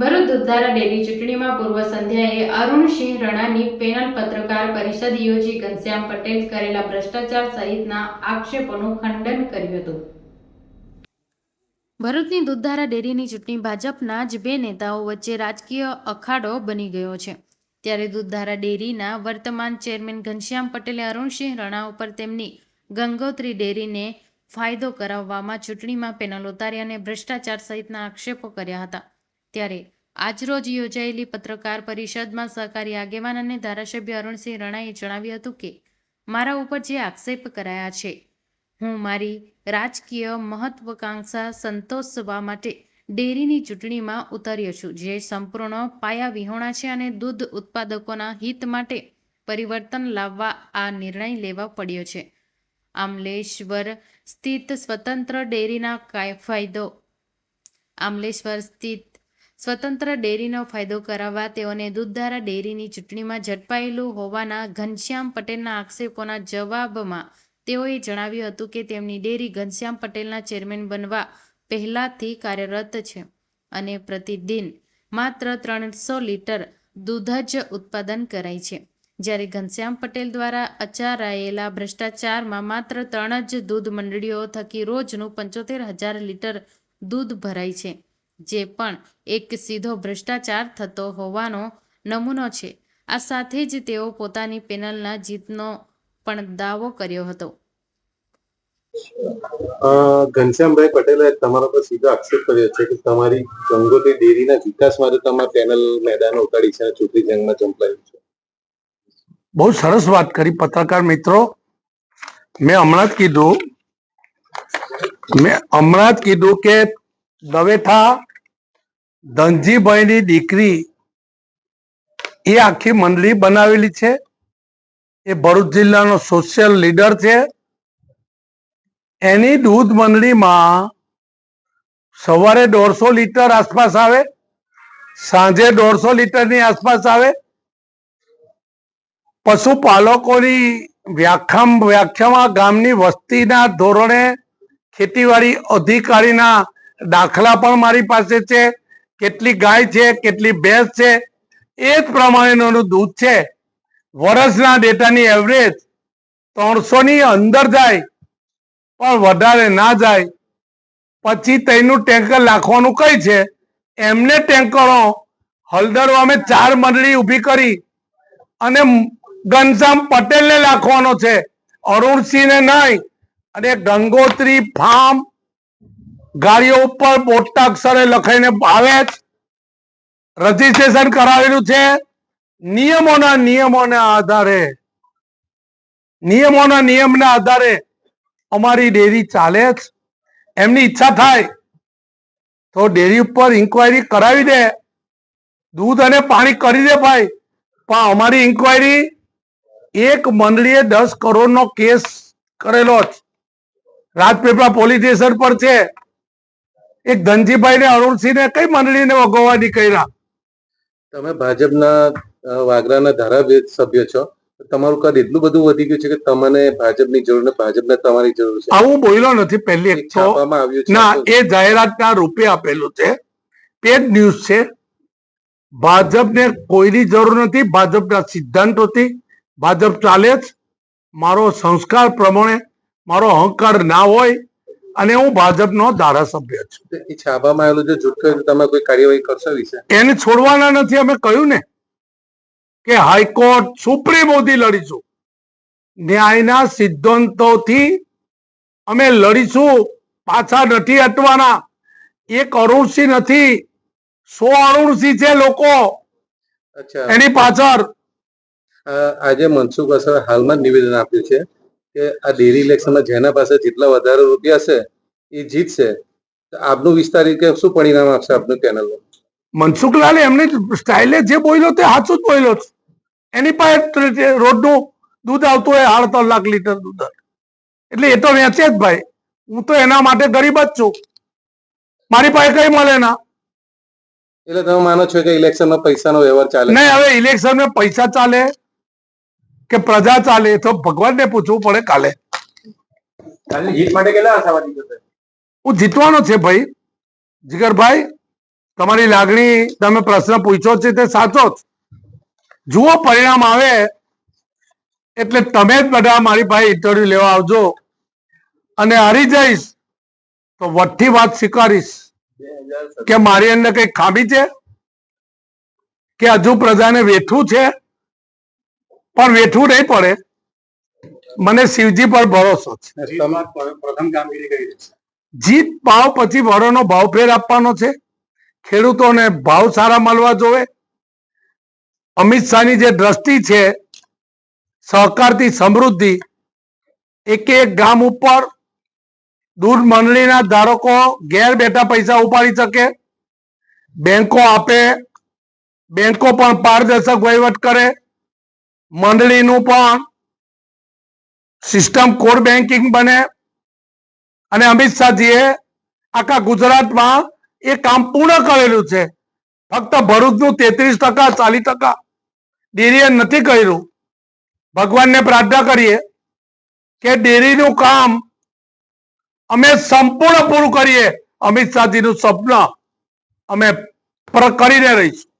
Bharuch Dudhdhara dairy ચૂંટણીમાં પૂર્વ સંધ્યાએ અરુણસિંહ રણાની પેનલ પત્રકાર પરિષદ યોજી ઘનશ્યામ પટેલ કરેલા ભ્રષ્ટાચાર સહિતના આક્ષેપોનું ખંડન કર્યું હતું. ભરૂચની દૂધધારા ડેરીની ચૂંટણી ભાજપના જ બે નેતાઓ વચ્ચે રાજકીય અખાડો બની ગયો છે. ત્યારે દૂધધારા ડેરીના વર્તમાન ચેરમેન ઘનશ્યામ પટેલે અરુણસિંહ રણા ઉપર તેમની ગંગોત્રી ડેરીને ફાયદો કરાવવામાં ચૂંટણીમાં પેનલ ઉતારી અને ભ્રષ્ટાચાર સહિતના આક્ષેપો કર્યા હતા. ત્યારે આજરોજ યોજાયેલી પત્રકાર પરિષદમાં સહકારી આગેવાન અને ધારાસભ્ય અરુણસિંહ રણાએ જણાવ્યું હતું કે, મારા ઉપર જે આક્ષેપ કરાયા છે, હું મારી રાજકીય મહત્વકાંક્ષા સંતોષવા માટે ડેરીની ચૂંટણીમાં ઉતર્યો છું, જે સંપૂર્ણ પાયા વિહોણા છે અને દૂધ ઉત્પાદકોના હિત માટે પરિવર્તન લાવવા આ નિર્ણય લેવા પડ્યો છે. આમલેશ્વર સ્થિત સ્વતંત્ર ડેરીના ફાયદો, આમલેશ્વર સ્થિત સ્વતંત્ર ડેરીનો ફાયદો કરાવવા તેઓને દૂધધારા ડેરીની ચૂંટણીમાં ઝડપાયેલું હોવાના ઘનશ્યામ પટેલના આક્ષેપોના જવાબમાં તેઓએ જણાવ્યું હતું કે તેમની ડેરી ઘનશ્યામ પટેલના ચેરમેન બનવા પહેલાથી કાર્યરત છે અને પ્રતિદિન માત્ર ત્રણસો લીટર દૂધ જ ઉત્પાદન કરાય છે. જ્યારે ઘનશ્યામ પટેલ દ્વારા અચારાયેલા ભ્રષ્ટાચારમાં માત્ર ત્રણ જ દૂધ મંડળીઓ થકી રોજનું પંચોતેર હજાર લીટર દૂધ ભરાય છે. જે પણ એક સીધો ભ્રષ્ટાચાર થતો હોવાનો નમૂનો છે. આ સાથે જ તેઓ પોતાની પેનલના જીતનો પણ દાવો કર્યો હતો. ઘનશ્યામભાઈ પટેલે તમારા પર સીધો આક્ષેપ કર્યો છે કે તમારી ગંગોત્રી ડેરીના વિકાસ માટે તમારા પેનલ મેદાન ઉતારી છે અને ચૂંટણી જંગમાં ચંપલાયું છે. બહુ સરસ વાત કરી પત્રકાર મિત્રો. મેં હમણાં જ કીધું મેં હમણાં જ કીધું કે દવેથા ધનજીભાઈની દીકરી એ આખી મંડળી બનાવેલી છે. એ ભરૂચ જિલ્લાનો સોશિયલ લીડર છે. એની દૂધ મંડળીમાં સવારે દોઢસો લીટર આસપાસ આવે, સાંજે દોઢસો લીટરની આસપાસ આવે. પશુપાલકોની વ્યાખ્યામ, વ્યાખ્યામાં ગામની વસ્તીના ધોરણે ખેતીવાડી અધિકારીના દાખલા પણ મારી પાસે છે. કેટલી ગાય છે, કેટલી ભેંસ છે, એ જ પ્રમાણેનું દૂધ છે. વર્ષના ડેટાની એવરેજ ત્રણસો ની અંદર જાય, પણ વધારે ના જાય. પછી તેનું ટેન્કર નાખવાનું કઈ છે? એમને ટેન્કરો હળદરવામે ચાર મંડળી ઊભી કરી અને ઘનશ્યામ પટેલને લાખવાનો છે, અરુણસિંહને નહીં, અને ગંગોત્રી ફાર્મ ગાડીઓ ઉપર મોટા અક્ષરે લખાઈને આવે રજીસ્ટ્રેશન કરાવેલું છે. નિયમોના નિયમોના આધારે. નિયમોના નિયમના આધારે અમારી ડેરી ચાલે જ. એમની ઈચ્છા થાય તો ડેરી ઉપર ઇન્કવાયરી કરાવી દે. દૂધ અને પાણી કરી દે ભાઈ. પણ અમારી ઇન્કવાયરી એક મંડળીએ દસ કરોડનો કેસ કરેલો જ. રાજપીપળા પોલીસ સ્ટેશન પર છે. એક ધનજીભાઈ ને અરુણસિંહ ને કઈ મંડળીને વગોવાની કર્યા? તમે ભાજપના વાગરાના ધારાસભ્ય છો. તમારું કદ એટલું બધું વધી ગયું છે કે તમને ભાજપની જરૂર ને ભાજપને તમારી જરૂર છે. આવું બોલ્યો નથી પહેલી એક તો. છે. ના એ જાહેરાતના રૂપે આપેલું છે. પેડ ન્યૂઝ છે. ભાજપને કોઈની જરૂર નથી. ભાજપના સિદ્ધાંતોથી ભાજપ ચાલે જ. મારો સંસ્કાર પ્રમાણે મારો અહંકાર ના હોય અને હું ભાજપનો ધારાસભ્ય છું. છાપામાં આવેલું જે જૂઠ કહ્યું તમે કોઈ કાર્યવાહી કરશો વિશે એને છોડવાના નથી અમે કહ્યું ને કે હાઈકોર્ટ સુપ્રીમ સુધી લડીશું. ન્યાયના સિદ્ધાંતોથી અમે લડીશું પાછા નથી હટવાના. એક અરુણસિંહ નથી સો અરુણસિંહ છે લોકો. એની પાછળ આજે મનસુખ અસર હાલમાં નિવેદન આપ્યું છે કે આ ડેરી ઇલેક્શનમાં જેના પાસે જેટલા વધારે રૂપિયા છે એ જીતશે. આપનું વિસ્તાર કે શું પરિણામ આપશે આપનું પેનલનું મનસુખલાલ એમની સ્ટાઇલે જે બોલ્યો તે સાચું જ બોલ્યો છે. એની પાસે રોજનું દૂધ આવતું હોય સાડા ત્રણ લાખ લીટર દૂધ. એટલે એ તો વેચે જ ભાઈ. હું તો એના માટે ગરીબ જ છું. મારી પાસે કઈ મળે ના. એટલે તમે માનો છો કે ઇલેક્શનમાં પૈસાનો વ્યવહાર ચાલે નહીં હવે ઇલેક્શનમાં પૈસા ચાલે. કે પ્રજા ચાલે તો ભગવાનને પૂછવું પડે કાલે. જીત માટે કેટલા હું જીતવાનો છે ભાઈ. જીગરભાઈ તમારી લાગણી તમે પ્રશ્ન પૂછ્યો છે તે સાચો જ. જુઓ પરિણામ આવે એટલે તમે જ બધા મારી પાસે ઇન્ટરવ્યુ લેવા આવજો. અને હારી જઈશ તો વઠ્ઠી વાત સ્વીકારીશ. કે મારી અંદર કઈ ખામી છે? કે હજુ પ્રજાને વેઠવું છે? પણ વેઠવું નહીં પડે. મને શિવજી પર ભરોસો છે. જીત ભાવ પછી વરોનો ભાવ ફેર આપવાનો છે. ખેડૂતોને ભાવ સારા મળવા જોવે. અમિત શાહની જે દ્રષ્ટિ છે સહકારથી સમૃદ્ધિ એક એક ગામ ઉપર દૂધ મંડળીના ધારકો ઘેર બેઠા પૈસા ઉપાડી શકે. બેંકો આપે બેંકો પણ પારદર્શક વહીવટ કરે. મંડળીનું પણ સિસ્ટમ કોર બેન્કિંગ બને. અને અમિત શાહજીએ આખા ગુજરાતમાં એ કામ પૂર્ણ કરેલું છે. ફક્ત ભરૂચનું તેત્રીસ ટકા, ચાલીસ ટકા ડેરીએ નથી કર્યું. ભગવાનને પ્રાર્થના કરીએ કે ડેરીનું કામ અમે સંપૂર્ણ પૂરું કરીએ. અમિત શાહજીનું સ્વપ્ન અમે કરીને રહીશું.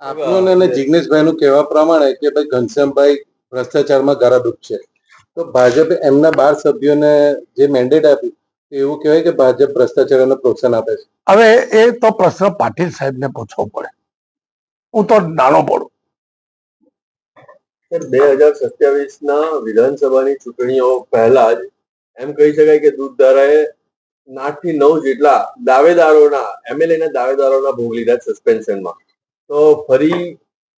આપનું અને જિગ્નેશભાઈ નું કહેવા પ્રમાણે કે ભાઈ ઘનશ્યામભાઈ ભ્રષ્ટાચારમાં ગારાડૂબ છે. તો ભાજપે એમના બાર સભ્યોને જે મેન્ડેટ આપ્યું એવું કહેવાય કે ભાજપ ભ્રષ્ટાચારને પ્રોત્સાહન આપે છે. હવે એ તો પ્રશ્ન પાટીલ સાહેબને પૂછવો પડે. હું તો નાનો પડું બે હજાર સત્યાવીસ ના વિધાનસભાની ચૂંટણીઓ પહેલા જ એમ કહી શકાય કે દૂધધારાએ આઠથી નવ જેટલા દાવેદારોના એમએલએ ના દાવેદારોના ભોગ લીધા સસ્પેન્શનમાં તો ફરી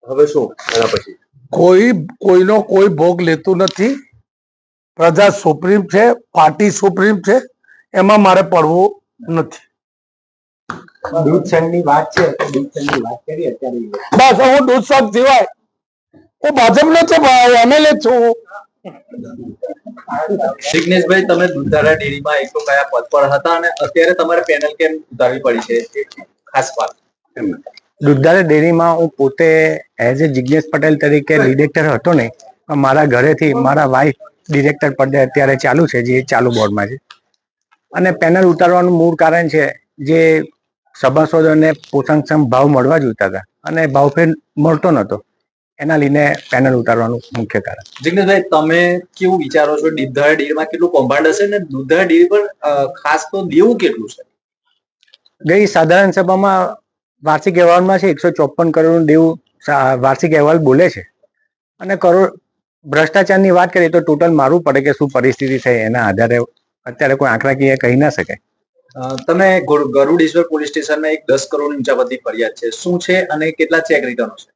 હવે શું? એના પછી. કોઈ કોઈનો કોઈ ભોગ લેતું નથી. પ્રજા સુપ્રીમ છે પાર્ટી સુપ્રીમ છે એમાં મારે પડવું નથી. દૂધ સંઘની વાત છે તો દૂધ સંઘની વાત કરીએ અત્યારે. બસ હું દૂધ સિવાય હું ભાજપનો છે ભાઈ એમએલએ છું. જિગ્નેશભાઈ તમે દૂધારા ડેરીમાં એક તો કયા પદ પર હતા અને અત્યારે તમારે પેનલ કેમ ઉતારવી પડી છે? ખાસ વાત. દૂધધારા ડેરીમાં હું પોતે એઝ એ જિજ્ઞેશ પટેલ તરીકે ડિરેક્ટર હતો ને મારા ઘરેથી મારા વાઈફ ડિરેક્ટર પદે અત્યારે ચાલુ છે જે ચાલુ બોર્ડમાં છે. અને પેનલ ઉતારવાનું મૂળ કારણ છે જે સભાસદોને પોષણક્ષમ ભાવ મળવા જોઈતા હતા અને ભાવફેર મળતો નતો એના લીધે પેનલ ઉતારવાનું મુખ્ય કારણ. જિગ્નેશભાઈ તમે કેવું વિચારો છો? દૂધાળા ડેરીમાં કેટલું કૌભાંડ હશે ને દૂધાળા ડેરી પર ખાસ તો દેવું કેટલું છે? ગઈ સાધારણ સભામાં વાર્ષિક અહેવાલમાં છે એકસો ચોપન કરોડનું દેવું વાર્ષિક અહેવાલ બોલે છે. અને કરોડ ભ્રષ્ટાચારની વાત કરીએ તો ટોટલ મારવું પડે કે શું પરિસ્થિતિ થઈ એના આધારે અત્યારે કોઈ આંકડાકીય કહી ના શકાય તમે ગરુ- ગરુડેશ્વર પોલીસ સ્ટેશનમાં એક દસ કરોડ ઊંચા પદની ફરિયાદ છે. શું છે અને કેટલા ચેક રિટર્નો છે?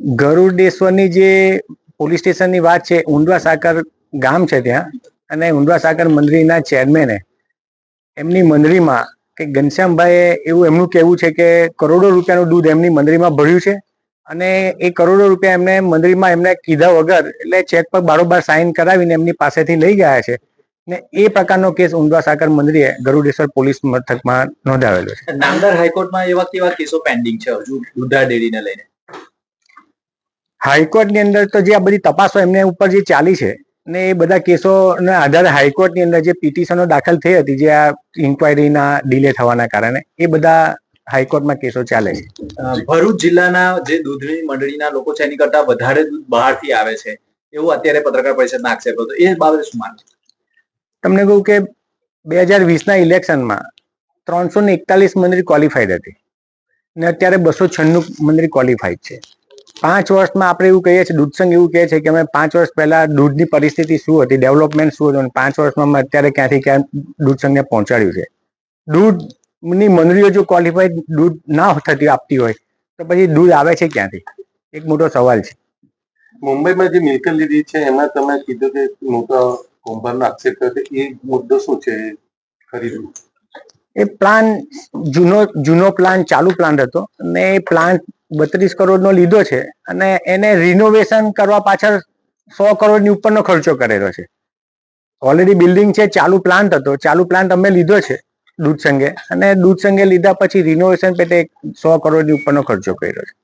ગરુડેશ્વરની જે પોલીસ સ્ટેશનની વાત છે ઊંડવા સાકર ગામ છે ત્યાં. અને ઊંડવા સાકર મંડળીના ચેરમેને એમની મંડળીમાં કે ઘનશ્યામભાઈએ એવું એમનું કહેવું છે કે કરોડો રૂપિયાનું દૂધ એમની મંદિરમાં ભર્યું છે અને એ કરોડો રૂપિયા એમને મંદિરમાં એમને કીધા વગર એટલે ચેક પર બારોબાર સાઇન કરાવીને એમની પાસેથી લઈ ગયા છે. ને એ પ્રકારનો કેસ ઊંડવા સાકર મંદિરે ગરુડેશ્વર પોલીસ મથકમાં નોંધાવેલો છે. નામદાર હાઈકોર્ટમાં એવા કેવા કેસો પેન્ડિંગ છે હજુ દૂધધારા ડેરીને લઈને? હાઈકોર્ટની અંદર તો જે આ બધી તપાસો એમને ઉપર જે ચાલી છે ને એ બધા કેસોના આધારે હાઈકોર્ટની અંદર જે પિટિશનો દાખલ થઈ હતી જે આ ઇન્કવાયરીના ડિલે થવાના કારણે એ બધા હાઈકોર્ટમાં કેસો ચાલે છે. ભરૂચ જિલ્લાના જે દૂધની મંડળીના લોકો છે એની કરતા વધારે દૂધ બહારથી આવે છે એવું અત્યારે પત્રકાર પરિષદના આક્ષેપ હતો એ બાબતે શું માન તમને કહું કે બે હજાર વીસના ઇલેક્શનમાં ત્રણસો ને એકતાલીસ મંદિર ક્વોલિફાઈડ હતી. ને અત્યારે બસો છન્નું મંદિર ક્વોલિફાઈડ છે. પાંચ વર્ષમાં આપણે એવું કહીએ છીએ દૂધસંઘ એવું કહે છે કે અમે પાંચ વર્ષ પહેલા દૂધની પરિસ્થિતિ શું હતી ડેવલપમેન્ટ શું હતું અને પાંચ વર્ષમાં અમે અત્યારે ક્યાંથી ક્યાં દૂધસંઘને પહોંચાડ્યું છે. દૂધની મંડળીઓ જો ક્વોલિફાઈડ દૂધ ના થતી આપતી હોય તો પછી દૂધ આવે છે ક્યાંથી? એક મોટો સવાલ છે. મુંબઈમાં જે મિલકત લીધી છે એમાં તમે કીધું કે મોટા કૌભાંડનો આક્ષેપ કર્યો છે. એ મુદ્દો શું છે ખરીદવું? એ પ્લાન જૂનો જૂનો પ્લાન ચાલુ પ્લાન હતો અને એ પ્લાન બત્રીસ કરોડનો લીધો છે અને એને રિનોવેશન કરવા પાછળ સો કરોડની ઉપરનો ખર્ચો કરેલો છે. ઓલરેડી બિલ્ડિંગ છે ચાલુ પ્લાન્ટ હતો. ચાલુ પ્લાન્ટ અમે લીધો છે દૂધ સંઘે. અને દૂધ સંઘે લીધા પછી રિનોવેશન પેટે સો કરોડની ઉપરનો ખર્ચો કર્યો છે.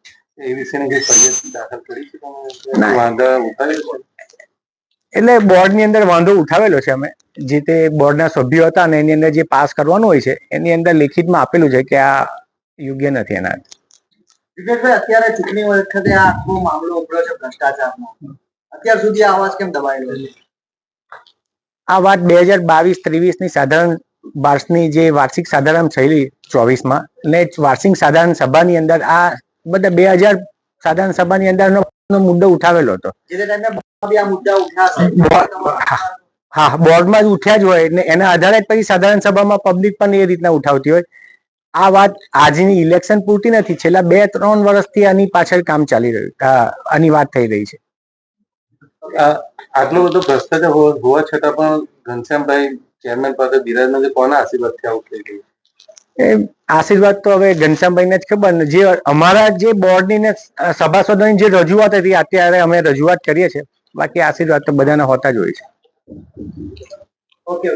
એટલે બોર્ડની અંદર વાંધો ઉઠાવેલો છે અમે. જે તે બોર્ડના સભ્યો હતા અને એની અંદર જે પાસ કરવાનું હોય છે એની અંદર લેખિતમાં આપેલું છે કે આ યોગ્ય નથી એના. વિવેકભાઈ અત્યારે ચૂંટણી વખતે આ આખો મામલો ઉભર્યો છે ભ્રષ્ટાચારનો. અત્યાર સુધી આ અવાજ કેમ દબાયેલો છે? આ વાત બે હજાર બાવીસ ત્રેવીસની સાધારણ વાર્ષની જે વાર્ષિક સાધારણ થયેલી ચોવીસમાં ને વાર્ષિક સાધારણ સભાની અંદર આ બધા બે હજાર સાધારણ સભાની અંદરનો મુદ્દો ઉઠાવેલો હતો. હા બોર્ડમાં જ ઉઠ્યા જ હોય ને એના આધારે જ પછી સાધારણ સભામાં પબ્લિક પણ એ રીતના ઉઠાવતી હોય. આ વાત આજની ઇલેક્શન પૂરતી નથી. છેલ્લા બે ત્રણ વર્ષથી આની પાછળ કામ ચાલી રહ્યું આની વાત થઈ રહી છે. આટલું બધો ભ્રષ્ટાચાર હોવા છતાં પણ ઘનશ્યામભાઈ ચેરમેન પાસે બિરાજમાન કોના આશીર્વાદથી આવું થઈ ગયું? એ આશીર્વાદ તો હવે ઘનશ્યામભાઈને જ ખબર ને જે અમારા જે બોર્ડની ને સભાસદોની જે રજૂઆત હતી અત્યારે અમે રજૂઆત કરીએ છીએ. બાકી આશીર્વાદ તો બધાના હોતા જ હોય છે. ઓકે